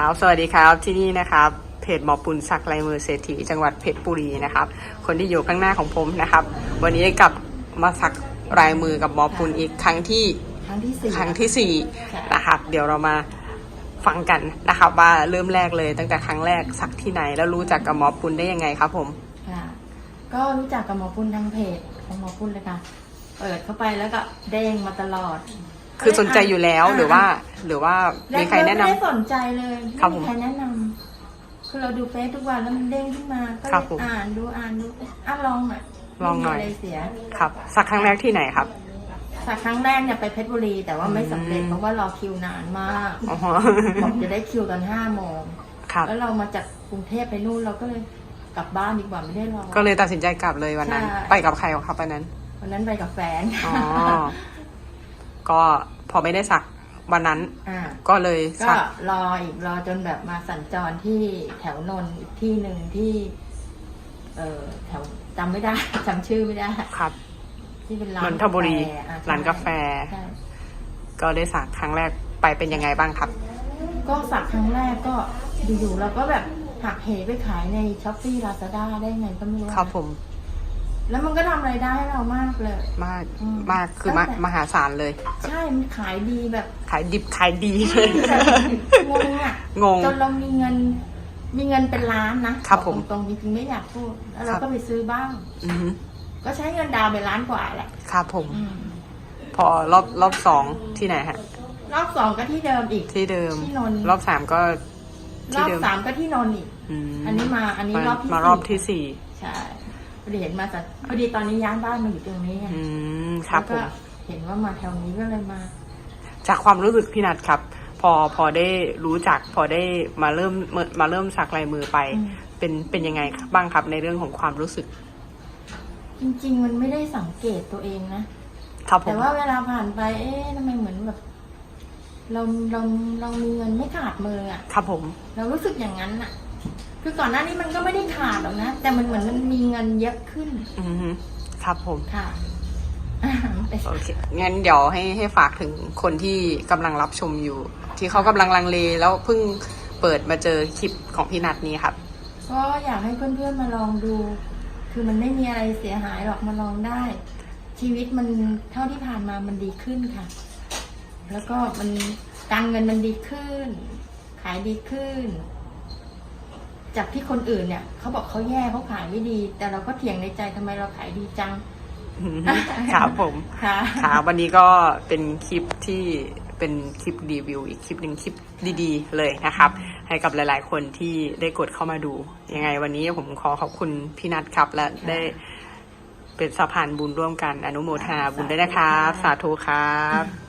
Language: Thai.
ครับ สวัสดีครับ ที่นี่นะครับเพจหมอปุณสักลายมือเศรษฐีจังหวัดเพชรบุรีนะครับ คนที่อยู่ข้างหน้าของผมนะครับ วันนี้กลับมาสักลายมือกับหมอปุณอีกครั้งที่ครั้งที่สี่ครั้งที่สี่ค่ะนะครับ เดี๋ยวเรามาฟังกันนะครับ ว่าเริ่มแรกเลยตั้งแต่ครั้งแรกสักที่ไหน แล้วรู้จักกับหมอปุณได้ยังไงครับผมค่ะก็รู้จักกับหมอปุณทางเพจของหมอปุณเลยค่ะ เปิดเข้าไปแล้วก็เด้งมาตลอด คือสนใจอยู่แล้วหรือว่า หรือว่ามีใครแนะนำ ไม่ได้สนใจเลยครับไม่ผมมีใครแนะนำคือเราดูเฟซทุกวันแล้วมันเด้งขึ้นมาก็ครัเลบยผมอ่านดูอ่านดูเอ๊ะอะลองหน่อยลองหน่อย ไม่มีอะไรเสียครับ สักครั้งแรกที่ไหนครับ สักครั้งแรกเนี่ยไปเพชรบุรี แต่ว่าไม่สำเร็จอืม เพราะว่ารอคิวนานมากอ๋อบอกจะได้คิวตอนห้าโมงครับ แล้วเรามาจากกรุงเทพไปนู่นเราก็เลยกลับบ้านดีกว่าไม่ได้รอ ก็เลยตัดสินใจกลับเลยวันนั้น ใช่ ไปกับใครครับวันนั้น วันนั้นไปกับแฟนอ๋อ ก็พอไม่ได้สักวันนั้นอ่าก็เลยก็สักรออีกรอจนแบบมาสัญจรที่แถวนนท์อีกที่หนึ่งที่ เออแถวจำไม่ได้ จำชื่อไม่ได้ ครับ ที่เป็นร้านนนทบุรีกาแฟอะร้านกาแฟ ใช่ก็ได้สักครั้งแรกไปเป็นยังไงบ้างครับ ก็สักครั้งแรกก็อยู่ๆเราก็แบบหักเหไปขายในช้อปปี้ลาซาด้าได้ไงก็ไม่รู้ครับผม แล้วมันก็ทำรายได้ให้เรามากเลย มากอืมมากคือมาตั้งแต่ มหาศาลเลย ใช่มันขายดีแบบขายดิบขายดีเลย งงอะงง จนเรามีเงิน มีเงินเป็นล้านนะครับผมตรงๆจริงๆไม่อยากพูด แล้วเราครับ ก็ไปซื้อบ้าง อือฮึก็ใช้เงินดาวน์ไปล้านกว่าแหละครับผม อืมพอรอบรอบสองที่ไหนฮะ รอบสองก็ที่เดิมอีก ที่เดิม ที่นนท์ รอบสามก็รที่อบเดิม สามก็ที่นนท์อีก มอันนี้มาอันนี้มารอบที่มารอบที่สี่ใช่ พอดีเห็นมาจากพอดีตอนนี้ย้ายบ้านมาอยู่ตรงนี้ไงอืมครับแล้วผก็ม เห็นว่ามาแถวนี้ก็เลยมาจากความรู้สึกพี่นัทครับ พอพอได้รู้จัก พอได้มาเริ่มมามาเริ่มสักลายมือไป อืมเป็นเป็นยังไงบ้างครับในเรื่องของความรู้สึกจริง ๆ มันไม่ได้สังเกตตัวเองนะ ครับผแต่ม ว่าเวลาผ่านไป เอ๊ะทำไมเหมือนแบบ เราเราเรามีเงินไม่ขาดมืออะครับผม เรารู้สึกอย่างนั้นน่ะ คือก่อนหน้านี้มันก็ไม่ได้ขาดหรอกนะ แต่มันเหมือนมันมีเงินเยอะขึ้น อือฮึครับผม ค่ะโอเค งั้นเดี๋ยวให้ให้ฝากถึงคนที่กำลังรับชมอยู่ ที่เขากำลังลังเลแล้วเพิ่งเปิดมาเจอคลิปของพี่นัทนี้ครับ ก็อยากให้เพื่อนๆมาลองดู คือมันไม่มีอะไรเสียหายหรอกมาลองได้ ชีวิตมันเท่าที่ผ่านมามันดีขึ้นค่ะ แล้วก็มันการเงินมันดีขึ้น ขายดีขึ้น จากที่คนอื่นเนี่ยเขาบอกเขาแย่เขาขายไม่ดี แต่เราก็เถียงในใจทำไมเราขายดีจัง ครับผมค่ะครับวันนี้ก็เป็นคลิปที่เป็นคลิปรีวิวอีกคลิปหนึ่งคลิปดีๆ เลยนะครับ ให้กับหลายๆ คนที่ได้กดเข้ามาดู ยังไงวันนี้ผมขอขอบคุณพี่นัทครับ และได้เป็นสะพานบุญร่วมกันอนุโมทนาบุญด้วยนะครับ สาธุครับ